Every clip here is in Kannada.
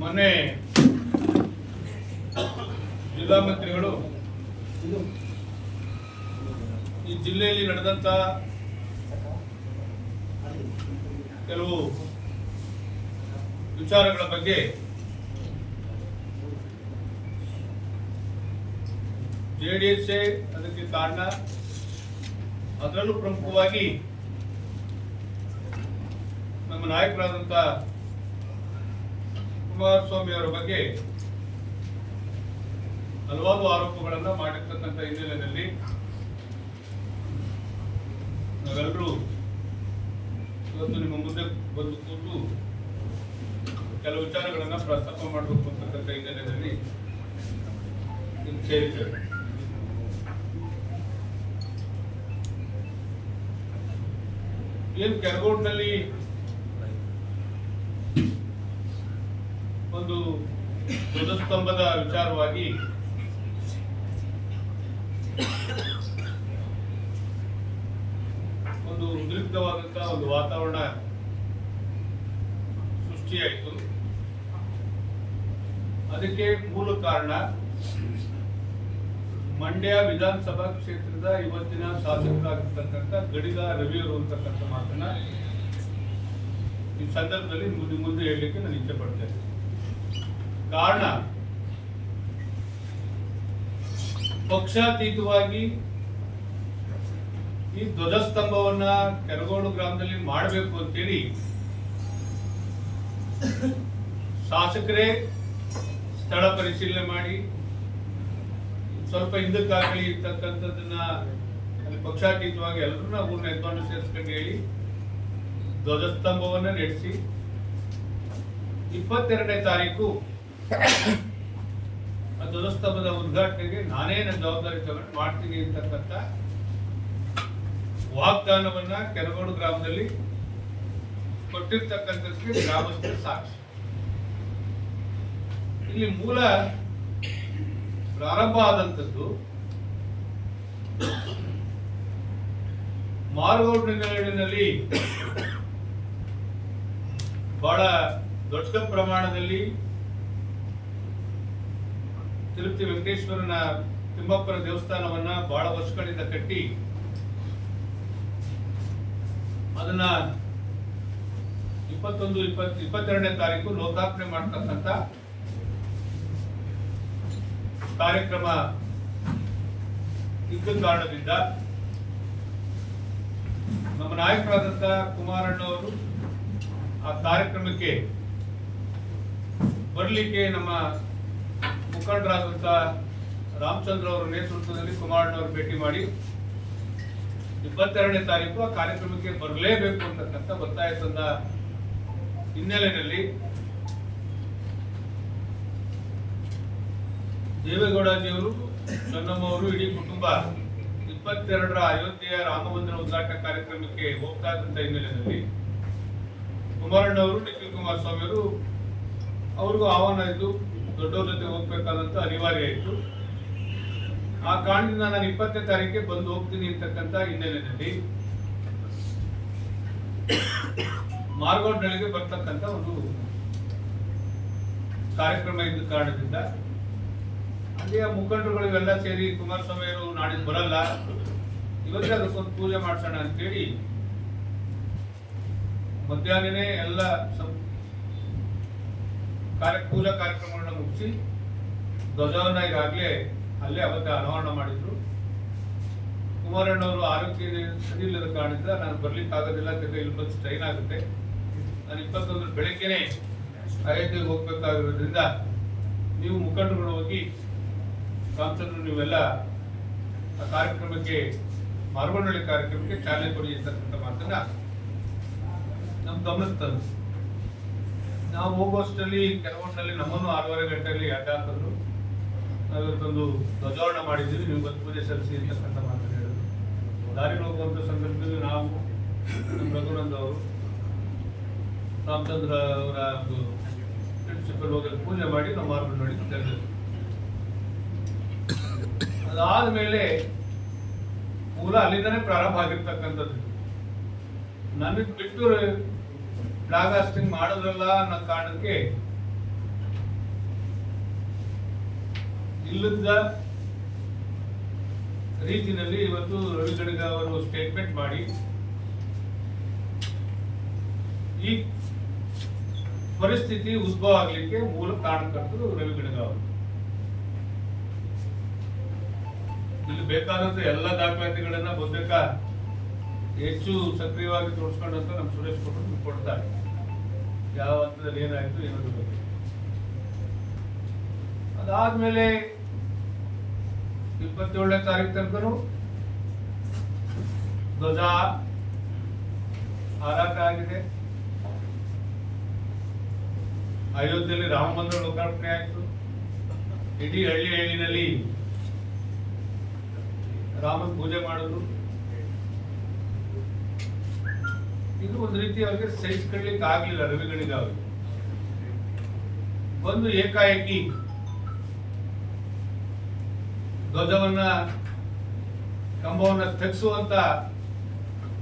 ಮೊನ್ನೆ ಜಿಲ್ಲಾ ಮಂತ್ರಿಗಳು ಈ ಜಿಲ್ಲೆಯಲ್ಲಿ ನಡೆದಂತ ಕೆಲವು ವಿಚಾರಗಳ ಬಗ್ಗೆ ಜೆ ಡಿ ಎಸ್ ಅದಕ್ಕೆ ಕಾರಣ, ಅದರಲ್ಲೂ ಪ್ರಮುಖವಾಗಿ ನಮ್ಮ ನಾಯಕರಾದಂಥ ಕುಮಾರಸ್ವಾಮಿ ಅವರ ಬಗ್ಗೆ ಹಲವಾರು ಆರೋಪಗಳನ್ನ ಮಾಡಿರ್ತಕ್ಕಂಥ ಹಿನ್ನೆಲೆಯಲ್ಲಿ ನಾವೆಲ್ಲರೂ ಇವತ್ತು ನಿಮ್ಮ ಮುಂದೆ ಬಂದು ಕೂತು ಕೆಲವು ವಿಚಾರಗಳನ್ನ ಪ್ರಸ್ತಾಪ ಮಾಡಬೇಕು ಅಂತಕ್ಕಂಥ ಹಿನ್ನೆಲೆಯಲ್ಲಿ ಸೇರಿದ್ದೇವೆ. ಏನು ಕೆರಗೋಡ್ನಲ್ಲಿ ಒಂದು ಧ್ವಜಸ್ತಂಭದ ವಿಚಾರವಾಗಿ ಒಂದು ಉದ್ರಿಕ್ತವಾದಂತಹ ಒಂದು ವಾತಾವರಣ ಸೃಷ್ಟಿಯಾಯಿತು. ಅದಕ್ಕೆ ಮೂಲ ಕಾರಣ ಮಂಡ್ಯ ವಿಧಾನಸಭಾ ಕ್ಷೇತ್ರದ ಇವತ್ತಿನ ಶಾಸಕರಾಗಿರ್ತಕ್ಕಂಥ ಗಡಿಗ ರವಿಯವರು ಅಂತಕ್ಕಂಥ ಮಾತನ್ನ ಈ ಸಂದರ್ಭದಲ್ಲಿ ಮುಂದೆ ಮುಂದೆ ಹೇಳಲಿಕ್ಕೆ ನಾನು ಇಚ್ಛೆ ಪಡ್ತೇನೆ. ಕಾರಣ? ಪಕ್ಷಾತೀತವಾಗಿ ಈ ಧ್ವಜಸ್ತಂಭವನ್ನ ಕೆರಗೋಡು ಗ್ರಾಮದಲ್ಲಿ ಮಾಡಬೇಕು ಅಂತೇಳಿ ಶಾಸಕರೇ ಸ್ಥಳ ಪರಿಶೀಲನೆ ಮಾಡಿ, ಸ್ವಲ್ಪ ಹಿಂದಕ್ಕಾಗಲಿ ಇರ್ತಕ್ಕಂಥದ್ದನ್ನ ಅಲ್ಲಿ ಪಕ್ಷಾತೀತವಾಗಿ ಎಲ್ಲರೂ ಊರಿನ ಯಜಮಾನ ಸೇರಿಸ್ಕೊಂಡು ಹೇಳಿ ಧ್ವಜಸ್ತಂಭವನ್ನ ನಡೆಸಿ, ಇಪ್ಪತ್ತೆರಡನೇ ತಾರೀಕು ಧ್ವಜಸ್ತಂಭದ ಉದ್ಘಾಟನೆಗೆ ನಾನೇ ನನ್ನ ಜವಾಬ್ದಾರಿ ತಗೊಂಡು ಮಾಡ್ತೀನಿ ಅಂತಕ್ಕಂಥ ವಾಗ್ದಾನವನ್ನ ಕೆರಗೋಡು ಗ್ರಾಮದಲ್ಲಿ ಕೊಟ್ಟಿರ್ತಕ್ಕಂಥದ್ದು ಗ್ರಾಮಸ್ಥರ ಸಾಕ್ಷಿ. ಇಲ್ಲಿ ಮೂಲ ಪ್ರಾರಂಭ ಆದಂಥದ್ದು ಮಾರ್ಗೋಡ್ನಲ್ಲಿ ಬಹಳ ದೊಡ್ಡ ಪ್ರಮಾಣದಲ್ಲಿ ತಿರುಪತಿ ವೆಂಕಟೇಶ್ವರನ ತಿಮ್ಮಪ್ಪನ ದೇವಸ್ಥಾನವನ್ನ ಬಹಳ ವರ್ಷಗಳಿಂದ ಕಟ್ಟಿ ಅದನ್ನ ಇಪ್ಪತ್ತೊಂದು ಇಪ್ಪತ್ ಇಪ್ಪತ್ತೆರಡನೇ ತಾರೀಕು ಲೋಕಾರ್ಪಣೆ ಮಾಡತಕ್ಕಂತ ಕಾರ್ಯಕ್ರಮ ಇದ್ದ ಕಾರಣದಿಂದ ನಮ್ಮ ನಾಯಕರಾದಂತ ಕುಮಾರಣ್ಣವರು ಆ ಕಾರ್ಯಕ್ರಮಕ್ಕೆ ಬರಲಿಕ್ಕೆ ನಮ್ಮ ಮುಖಂಡರಾದಂತ ರಾಮಚಂದ್ರ ಅವರ ನೇತೃತ್ವದಲ್ಲಿ ಕುಮಾರಣ್ಣವರು ಭೇಟಿ ಮಾಡಿ ಇಪ್ಪತ್ತೆರಡನೇ ತಾರೀಕು ಆ ಕಾರ್ಯಕ್ರಮಕ್ಕೆ ಬರಲೇಬೇಕು ಅಂತಕ್ಕಂಥ ಒತ್ತಾಯ ತಂದ ಹಿನ್ನೆಲೆಯಲ್ಲಿ ದೇವೇಗೌಡಜಿಯವರು ಚೆನ್ನಮ್ಮವರು ಇಡೀ ಕುಟುಂಬ ಇಪ್ಪತ್ತೆರಡರ ಅಯೋಧ್ಯೆಯ ರಾಮಮಂದಿರ ಉದ್ಘಾಟನಾ ಕಾರ್ಯಕ್ರಮಕ್ಕೆ ಹೋಗ್ತಾ ಇದ್ದಂಥ ಹಿನ್ನೆಲೆಯಲ್ಲಿ ಕುಮಾರಣ್ಣವರು ನಿಖಿಲ್ ಕುಮಾರಸ್ವಾಮಿಯವರು ಅವ್ರಿಗೂ ಆಹ್ವಾನ ಇದ್ದು ದೊಡ್ಡವ್ರ ಜೊತೆ ಹೋಗ್ಬೇಕಾದಂತ ಅನಿವಾರ್ಯ ಇತ್ತು. ಆ ಕಾರಣದಿಂದ ನಾನು ಇಪ್ಪತ್ತನೇ ತಾರೀಕಿಗೆ ಬಂದು ಹೋಗ್ತೀನಿ ಅಂತಕ್ಕಂಥ ಹಿನ್ನೆಲೆಯಲ್ಲಿ ಮಾರ್ಗೋಡ್ನಳಿಗೆ ಬರ್ತಕ್ಕಂಥ ಒಂದು ಕಾರ್ಯಕ್ರಮ ಇದ್ದ ಕಾರಣದಿಂದ ಅಲ್ಲಿಯ ಮುಖಂಡರುಗಳು ಇವೆಲ್ಲ ಸೇರಿ ಕುಮಾರಸ್ವಾಮಿ ಅವರು ನಾಡಿದ್ದು ಬರಲ್ಲ, ಇವತ್ತೇ ಅದಕ್ಕೊಂದು ಪೂಜೆ ಮಾಡ್ಸೋಣ ಅಂತೇಳಿ ಮಧ್ಯಾಹ್ನನೇ ಎಲ್ಲ ಕಾರ್ಯ ಪೂಜಾ ಕಾರ್ಯಕ್ರಮಗಳನ್ನ ಮುಗಿಸಿ ಧ್ವಜವನ್ನ ಈಗಾಗಲೇ ಅಲ್ಲೇ ಅವತ್ತೆ ಅನಾವರಣ ಮಾಡಿದ್ರು. ಕುಮಾರಣ್ಣವರು ಆರೋಗ್ಯ ಸರಿ ಇಲ್ಲದ ಕಾರಣದಿಂದ ನಾನು ಬರ್ಲಿಕ್ಕೆ ಆಗೋದಿಲ್ಲ ಇಲ್ಲಿ ಬಂದು ಸ್ಟ್ರೈನ್ ಆಗುತ್ತೆ. ನಾನು ಇಪ್ಪತ್ತೊಂದರ ಬೆಳಗ್ಗೆನೆ ಅಯೋಧ್ಯೆಗೆ ಹೋಗ್ಬೇಕಾಗಿರೋದ್ರಿಂದ ನೀವು ಮುಖಂಡರುಗಳು ಹೋಗಿ ಸಂಸದರು ನೀವೆಲ್ಲ ಆ ಕಾರ್ಯಕ್ರಮಕ್ಕೆ ಮಾರ್ಗೋನಹಳ್ಳಿ ಕಾರ್ಯಕ್ರಮಕ್ಕೆ ಚಾಲನೆ ಕೊಡಿ ಅಂತಕ್ಕಂಥ ಮಾತನ್ನ ನಮ್ಮ ಗಮನಕ್ಕೆ ನಾವು ಹೋಗುವಷ್ಟರಲ್ಲಿ ಕೆಲವೊಂದಲ್ಲಿ ನಮ್ಮನ್ನು ಆರೂವರೆ ಗಂಟೆಯಲ್ಲಿ ಅಡ್ಡ ಹಾಕಿದ್ರು ನಾವಿವತ್ತೊಂದು ಧ್ವಜಾರೋಹಣ ಮಾಡಿದ್ದೀವಿ. ನೀವು ಬಂದು ಪೂಜೆ ಸಲ್ಲಿಸಿ ಅಂತಕ್ಕಂಥ ಮಾತನ್ನು ಹೇಳಿದ್ರು. ದಾರಿ ಹೋಗುವಂಥ ಸಂದರ್ಭದಲ್ಲಿ ನಾವು ನಮ್ಮ ರಘುನಂದ್ ಅವರು, ರಾಮಚಂದ್ರ ಅವರ ಒಂದು ಪ್ರಿನ್ಸಿಪಲ್ ಹೋಗಿ ಪೂಜೆ ಮಾಡಿ ನಾವು ಮಾರ್ಗೋನಹಳ್ಳಿ ತೆರೆದಿದ್ವಿ ಅದಾದ ಮೇಲೆ ಮೂಲ ಅಲ್ಲಿಂದನೇ ಪ್ರಾರಂಭ ಆಗಿರ್ತಕ್ಕಂಥದ್ದು. ನನಗೆ ಬಿಟ್ಟು ಫ್ಲಾಗ್ ಹಾಸ್ಟಿಂಗ್ ಮಾಡೋದ್ರಲ್ಲ ಅನ್ನೋ ಕಾರಣಕ್ಕೆ ಇಲ್ಲದ ರೀತಿಯಲ್ಲಿ ಇವತ್ತು ರವಿ ಗಡಗ ಅವರು ಸ್ಟೇಟ್ಮೆಂಟ್ ಮಾಡಿ. ಈ ಪರಿಸ್ಥಿತಿ ಉದ್ಭವ ಆಗ್ಲಿಕ್ಕೆ ಮೂಲ ಕಾರಣಕರ್ತರು ರವಿ ಗಡಗ ಅವರು. ಇಲ್ಲಿ ಬೇಕಾದಂತ ಎಲ್ಲ ದಾಖಲಾತಿಗಳನ್ನ ಬಹುತೇಕ ಹೆಚ್ಚು ಸಕ್ರಿಯವಾಗಿ ತೋರಿಸ್ಕೊಂಡಂತ ನಮ್ಮ ಸುರೇಶ್ ಕೊಟ್ಟರು ಕೊಡ್ತಾರೆ. ಯಾವ ಹಂತದಲ್ಲಿ ಏನಾಯ್ತು, ಏನಾದ್ರು ಬಗ್ಗೆ ಅದಾದ್ಮೇಲೆ ಇಪ್ಪತ್ತೇಳನೇ ತಾರೀಕು ತನಕನು ಧ್ವಜ ಹಾರಾಟ ಆಗಿದೆ. ಅಯೋಧ್ಯೆಯಲ್ಲಿ ರಾಮ ಮಂದಿರ ಲೋಕಾರ್ಪಣೆ ಆಯಿತು. ಇಡೀ ಹಳ್ಳಿ ಹಳ್ಳಿನಲ್ಲಿ ರಾಮನ್ ಪೂಜೆ ಮಾಡಿದ್ರು. ಇದು ಒಂದು ರೀತಿ ಅವರಿಗೆ ಸಹಿಸ್ಕೊಳ್ಳಿಕ್ಕೆ ಆಗ್ಲಿಲ್ಲ ರವಿಗಳಿಗ ಅವ್ರಿಗೆ ಒಂದು ಏಕಾಏಕಿ ಧ್ವಜವನ್ನ ಕಂಬವನ್ನ ತೆಗೆಸುವಂತ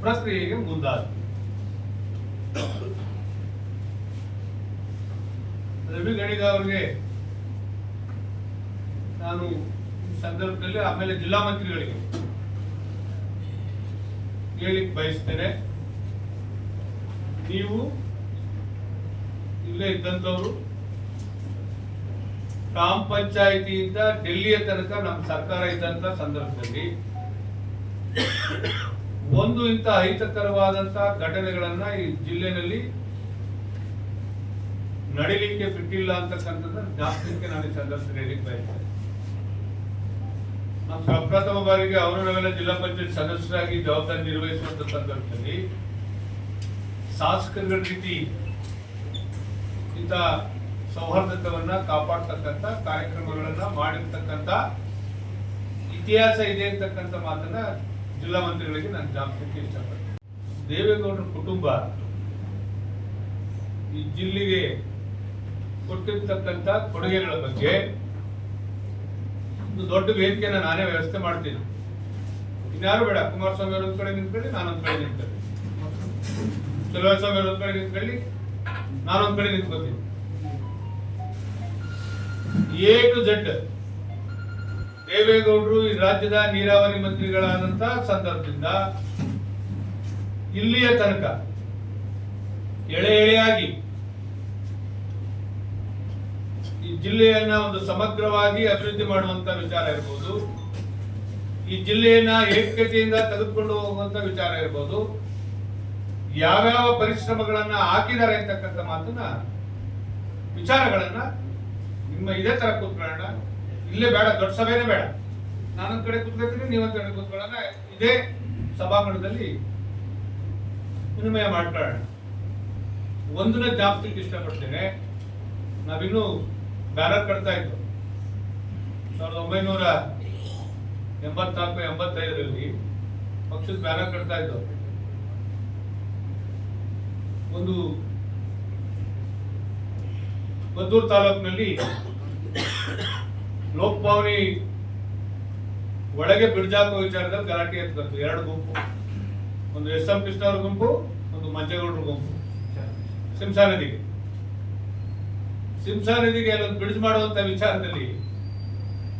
ಪ್ರಕ್ರಿಯೆಗೆ ಮುಂದಾದ ರವಿ ಗಣಿಗ ಅವರಿಗೆ ನಾನು ಸಂದರ್ಭದಲ್ಲಿ ಆಮೇಲೆ ಜಿಲ್ಲಾ ಮಂತ್ರಿಗಳಿಗೆ ಹೇಳಿಕ್ ಬಯಸ್ತೇನೆ. ನೀವು ಇಲ್ಲೇ ಇದ್ದಂಥವ್ರು, ಗ್ರಾಮ ಪಂಚಾಯಿತಿಯಿಂದ ಡೆಲ್ಲಿಯ ತನಕ ನಮ್ಮ ಸರ್ಕಾರ ಇದ್ದಂತ ಸಂದರ್ಭದಲ್ಲಿ ಒಂದು ಇಂಥ ಅಹಿತಕರವಾದಂತ ಘಟನೆಗಳನ್ನ ಈ ಜಿಲ್ಲೆನಲ್ಲಿ ನಡಿಲಿಕ್ಕೆ ಬಿಟ್ಟಿಲ್ಲ ಅಂತಕ್ಕಂಥದ್ದು ಜ್ಞಾಪಕಕ್ಕೆ ನಾನು ಈ ಸಂದರ್ಭದಲ್ಲಿ ಬಯಸ್ತೇನೆ. ಪ್ರಪ್ರಥಮ ಬಾರಿಗೆ ಅವರು ನಾವೆಲ್ಲ ಜಿಲ್ಲಾ ಪಂಚಾಯತ್ ಸದಸ್ಯರಾಗಿ ಜವಾಬ್ದಾರಿ ನಿರ್ವಹಿಸುವಂತ ಸಂದರ್ಭದಲ್ಲಿ ಶಾಸಕರುಗಳ ರೀತಿ ಇಂಥ ಸೌಹಾರ್ದತೆಯನ್ನ ಕಾಪಾಡ್ತಕ್ಕಂಥ ಕಾರ್ಯಕ್ರಮಗಳನ್ನ ಮಾಡಿರ್ತಕ್ಕಂಥ ಇತಿಹಾಸ ಇದೆ ಅಂತಕ್ಕಂಥ ಮಾತನ್ನ ಜಿಲ್ಲಾ ಮಂತ್ರಿಗಳಿಗೆ ನಾನು ಜ್ಞಾಪಕಕ್ಕೆ ಇಷ್ಟಪಡ್ತೀನಿ. ದೇವೇಗೌಡರ ಕುಟುಂಬ ಈ ಜಿಲ್ಲೆಗೆ ಕೊಟ್ಟಿರ್ತಕ್ಕಂಥ ಕೊಡುಗೆಗಳ ಬಗ್ಗೆ ಒಂದು ದೊಡ್ಡ ವೇದಿಕೆನ ನಾನೇ ವ್ಯವಸ್ಥೆ ಮಾಡ್ತೀನಿ. ಇನ್ಯಾರು ಬೇಡ, ಕುಮಾರಸ್ವಾಮಿ ಅವ್ರ ಒಂದ್ ಕಡೆ ನಿಂತ್ಕೊಳ್ಳಿ, ನಾನೊಂದ್ ಕಡೆ ನಿಂತ್ಕೊಳ್ಳಿ. ಸ್ವಾಮಿ ಸಮಯ ಒಂದ್ ಕಡೆ ನಿಂತ್ಕೊಳ್ಳಿ. ನಾನೊಂದ್ ಕಡೆ ನಿಂತ್ಕೋತೀನಿ. ಎ ಟು ಜೆಡ್ ದೇವೇಗೌಡರು ಈ ರಾಜ್ಯದ ನೀರಾವರಿ ಮಂತ್ರಿಗಳಾದಂತ ಸಂದರ್ಭದಿಂದ ಇಲ್ಲಿಯ ತನಕ ಎಳೆ ಎಳೆಯಾಗಿ ಈ ಜಿಲ್ಲೆಯನ್ನ ಒಂದು ಸಮಗ್ರವಾಗಿ ಅಭಿವೃದ್ಧಿ ಮಾಡುವಂತ ವಿಚಾರ ಇರ್ಬೋದು. ಈ ಜಿಲ್ಲೆಯನ್ನ ಏಕತೆಯಿಂದ ತೆಗೆದುಕೊಂಡು ಹೋಗುವಂತ ವಿಚಾರ ಇರ್ಬೋದು. ಯಾವ್ಯಾವ ಪರಿಶ್ರಮಗಳನ್ನ ಹಾಕಿದ್ದಾರೆ ಅಂತಕ್ಕಂಥ ಮಾತನ್ನ, ವಿಚಾರಗಳನ್ನ ನಿಮ್ಮ ಇದೇ ತರ ಕೂತ್ಕೊಳ್ಳೋಣ. ಇಲ್ಲೇ ಬೇಡ, ದೊಡ್ಡ ಸಭೆನೇ ಬೇಡ. ನಾನೊಂದ್ ಕಡೆ ಕೂತ್ಕೊಳ್ತೀನಿ, ನೀವೊಂದ್ ಕಡೆ ಕೂತ್ಕೊಳ್ಳೋಣ. ಇದೇ ಸಭಾಂಗಣದಲ್ಲಿ ವಿನಿಮಯ ಮಾಡ್ಕೊಳ್ಳೋಣ. ಒಂದನ್ನ ಜಾಸ್ತಿ ಇಷ್ಟಪಡ್ತೇನೆ. ನಾವಿನ್ನು ಬ್ಯಾನರ್ ಕಟ್ತಾ ಇದ್ದು ಸಾವಿರದ ಒಂಬೈನೂರ ಎಂಬತ್ನಾಲ್ಕು, ಎಂಬತ್ತೈದರಲ್ಲಿ ಪಕ್ಷದ ಬ್ಯಾನರ್ ಕಟ್ತಾ ಇದ್ದು ಒಂದು ಮದ್ದೂರು ತಾಲೂಕಿನಲ್ಲಿ ಲೋಕಭವನಿ ಒಳಗೆ ಬಿಡ್ಜಾಕೋ ವಿಚಾರದಲ್ಲಿ ಗಲಾಟೆ ಎತ್ಕಂತು ಎರಡು ಗುಂಪು. ಒಂದು ಎಸ್ ಎಂ ಕೃಷ್ಣ ಗುಂಪು, ಒಂದು ಮಂಜೇಗೌಡರ ಗುಂಪು. ಸಿಂಸಾ ನದಿಗೆ ಸಿಂಸಾ ನದಿಗೆ ಅಲ್ಲೊಂದು ಬ್ರಿಡ್ಜ್ ಮಾಡುವಂತ ವಿಚಾರದಲ್ಲಿ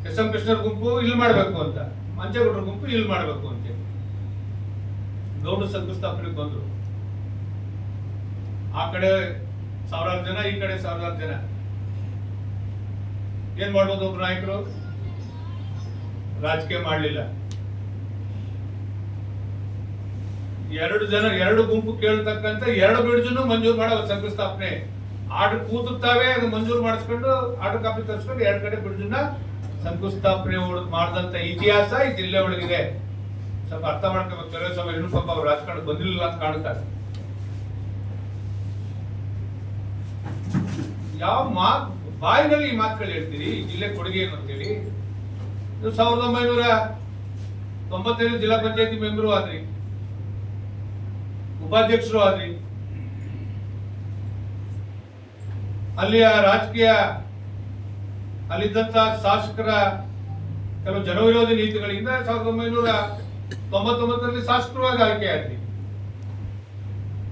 ಎಸ್ ಎಂ ಕೃಷ್ಣರ ಗುಂಪು ಇಲ್ಲಿ ಮಾಡಬೇಕು ಅಂತ ಮಂಜೇಗೌಡರ ಗುಂಪು ಇಲ್ಲಿ ಮಾಡಬೇಕು ಅಂತ ಗೌಡ ಸಂಕಷ್ಟ ಬಂದ್ರು. ಆ ಕಡೆ ಸಾವಿರಾರು ಜನ, ಈ ಕಡೆ ಸಾವಿರಾರು ಜನ. ಏನ್ ಮಾಡ್ಬೋದು ಒಬ್ರು ನಾಯಕರು? ರಾಜಕೀಯ ಮಾಡಲಿಲ್ಲ. ಎರಡು ಜನ, ಎರಡು ಗುಂಪು ಕೇಳತಕ್ಕಂತ ಎರಡು ಬಿಡ್ಜನ್ನು ಮಂಜೂರು ಮಾಡೋ ಶಂಕುಸ್ಥಾಪನೆ ಆರ್ಡರ್ ಕೂತುತ್ತಾವೆ, ಅದು ಮಂಜೂರು ಮಾಡಿಸ್ಕೊಂಡು ಆರ್ಡರ್ ಕಾಪಿ ತರಿಸ್ಕೊಂಡು ಎರಡು ಕಡೆ ಬಿಡ್ಜನ್ನ ಶಂಕುಸ್ಥಾಪನೆ ಮಾಡಿದಂತ ಇತಿಹಾಸ ಈ ಜಿಲ್ಲೆ ಒಳಗಿದೆ. ಸ್ವಲ್ಪ ಅರ್ಥ ಮಾಡ್ಕೋಬೇಕು ಕೆಲವು ಸಮಯ ಇನ್ನೂ ಪಾಪ ಅವ್ರು ರಾಜಕಾರಣ ಬಂದಿರಲಿಲ್ಲ ಅಂತ ಕಾಣುತ್ತಾರೆ ಯಾವ ಮಾತ್, ಬಾಯಿನಲ್ಲಿ ಈ ಮಾತುಗಳು ಹೇಳ್ತೀರಿ? ಜಿಲ್ಲೆ ಕೊಡುಗೆ ಏನು ಅಂತೇಳಿ? ನೀವು ಸಾವಿರದ ಒಂಬೈನೂರ ತೊಂಬತ್ತೈದು ಜಿಲ್ಲಾ ಪಂಚಾಯತಿ ಮೆಂಬರು ಆದ್ರಿ. ಉಪಾಧ್ಯಕ್ಷರು ಆದ್ರಿ. ಅಲ್ಲಿಯ ರಾಜಕೀಯ ಅಲ್ಲಿದ್ದಂತ ಶಾಸಕರ ಕೆಲವು ಜನವಿರೋಧಿ ನೀತಿಗಳಿಂದ ಸಾವಿರದ ಒಂಬೈನೂರ ತೊಂಬತ್ತೊಂಬತ್ತರಲ್ಲಿ ಶಾಸಕರವಾಗಿ ಆಯ್ಕೆ ಆದ್ರಿ.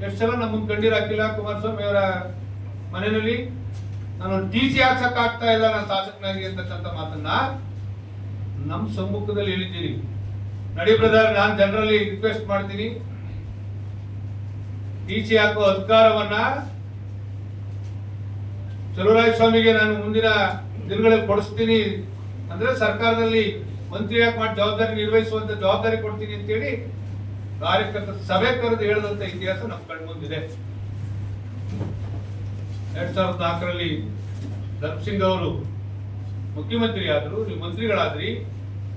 ಎಷ್ಟು ಸಲ ನಮ್ಮ ಅಖಿಲ ಕುಮಾರಸ್ವಾಮಿ ಅವರ ಮನೆಯಲ್ಲಿ ನಾನು ಟಿ ಸಿ ಹಾಕ್ಸಕ್ ಆಗ್ತಾ ಇಲ್ಲ, ನಾನು ಶಾಸಕನಾಗಿ ಅಂತಕ್ಕಂಥ ಮಾತನ್ನ ನಮ್ಮ ಸಮ್ಮುಖದಲ್ಲಿ ಹೇಳಿದ್ದೀನಿ. ನಡಿ ಬ್ರದರ್, ನಾನು ಜನರಲ್ಲಿ ರಿಕ್ವೆಸ್ಟ್ ಮಾಡ್ತೀನಿ. ಟಿ ಸಿ ಅಧಿಕಾರವನ್ನ ಚಲುವರಾಯ ಸ್ವಾಮಿಗೆ ನಾನು ಮುಂದಿನ ದಿನಗಳಲ್ಲಿ ಕೊಡಿಸ್ತೀನಿ. ಅಂದ್ರೆ ಸರ್ಕಾರದಲ್ಲಿ ಮಂತ್ರಿಯಾಗಿ ಮಾಡಿ ಜವಾಬ್ದಾರಿ ನಿರ್ವಹಿಸುವಂತ ಜವಾಬ್ದಾರಿ ಕೊಡ್ತೀನಿ ಅಂತೇಳಿ ಕಾರ್ಯಕರ್ತ ಸಭೆ ಕರೆದು ಹೇಳಿದಂತ ಇತಿಹಾಸ ನಮ್ಮ ಕಣ್ಮುಂದಿದೆ. ಎರಡ್ ಸಾವಿರದ ನಾಲ್ಕರಲ್ಲಿ ಧರ್ಮಸಿಂಗ್ ಅವರು ಮುಖ್ಯಮಂತ್ರಿ ಆದರು ನೀವು ಮಂತ್ರಿಗಳಾದ್ರಿ,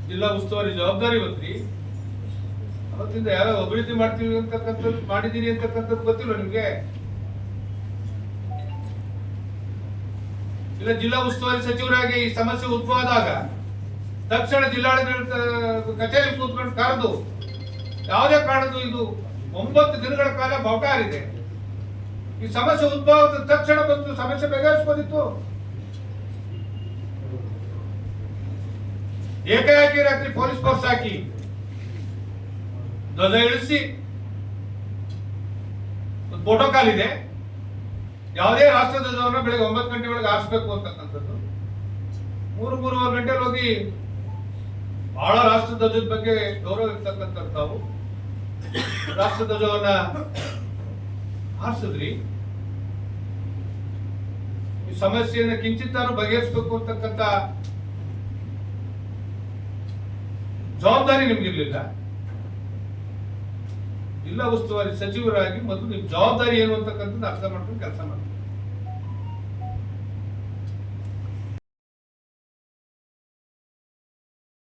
ಜಿಲ್ಲಾ ಉಸ್ತುವಾರಿ ಜವಾಬ್ದಾರಿ ಮಂತ್ರಿ ಅವತ್ತಿಂದ ಯಾವ ಅಭಿವೃದ್ಧಿ ಮಾಡ್ತೀವಿ ಅಂತಕ್ಕಂಥದ್ದು ಮಾಡಿದೀನಿ ಅಂತಕ್ಕಂಥದ್ದು ಗೊತ್ತಿಲ್ಲ ನಿಮ್ಗೆ. ಇಲ್ಲ, ಜಿಲ್ಲಾ ಉಸ್ತುವಾರಿ ಸಚಿವರಾಗಿ ಈ ಸಮಸ್ಯೆ ಉದ್ಭವ ಆದಾಗ ತಕ್ಷಣ ಜಿಲ್ಲಾಡಳಿತ ಕಚೇರಿ ಕೂತ್ಕೊಂಡು ಕರೆದು ಯಾವುದೇ ಕಾರಣದ್ದು ಇದು ಒಂಬತ್ತು ದಿನಗಳ ಕಾಲ ಬೌಟಾರಿದೆ ಈ ಸಮಸ್ಯೆ ಉದ್ಭವದ ತಕ್ಷಣ ಬಂತು, ಸಮಸ್ಯೆ ಬಗೆಹರಿಸ್ಬೋದಿತ್ತು ಏಕಾಏಕಿ ರಾತ್ರಿ ಪೊಲೀಸ್ ಫೋರ್ಸ್ ಹಾಕಿ. ಧ್ವಜ ಇಳಿಸಿ. ಪ್ರೋಟೋಕಾಲ್ ಇದೆ. ಯಾವುದೇ ರಾಷ್ಟ್ರ ಧ್ವಜವನ್ನು ಬೆಳಗ್ಗೆ ಒಂಬತ್ತು ಗಂಟೆ ಒಳಗೆ ಹಾರಿಸ್ಬೇಕು ಅಂತಕ್ಕಂಥದ್ದು. ಮೂರು, ಮೂರುವರೆ ಗಂಟೆಲಿ ಹೋಗಿ ಬಹಳ ರಾಷ್ಟ್ರ ಧ್ವಜದ ಬಗ್ಗೆ ಗೌರವ ಇರ್ತಕ್ಕಂಥ ತಾವು. ರಾಷ್ಟ್ರ ಧ್ವಜವನ್ನ ಹಾರಿಸಿದ್ರಿ ಈ ಸಮಸ್ಯೆಯನ್ನು ಕಿಂಚಿತ್ತಾರು ಬಗೆಹರಿಸಬೇಕು ಅಂತಕ್ಕಂಥ ಜವಾಬ್ದಾರಿ ನಿಮ್ಗಿರ್ಲಿಲ್ಲ ಜಿಲ್ಲಾ ಉಸ್ತುವಾರಿ ಸಚಿವರಾಗಿ ಮೊದಲು ನಿಮ್ ಜವಾಬ್ದಾರಿ ಏನು ಅಂತಕ್ಕಂಥದ್ದು ಅರ್ಥ ಮಾಡ್ಕೊಂಡು ಕೆಲಸ ಮಾಡಿ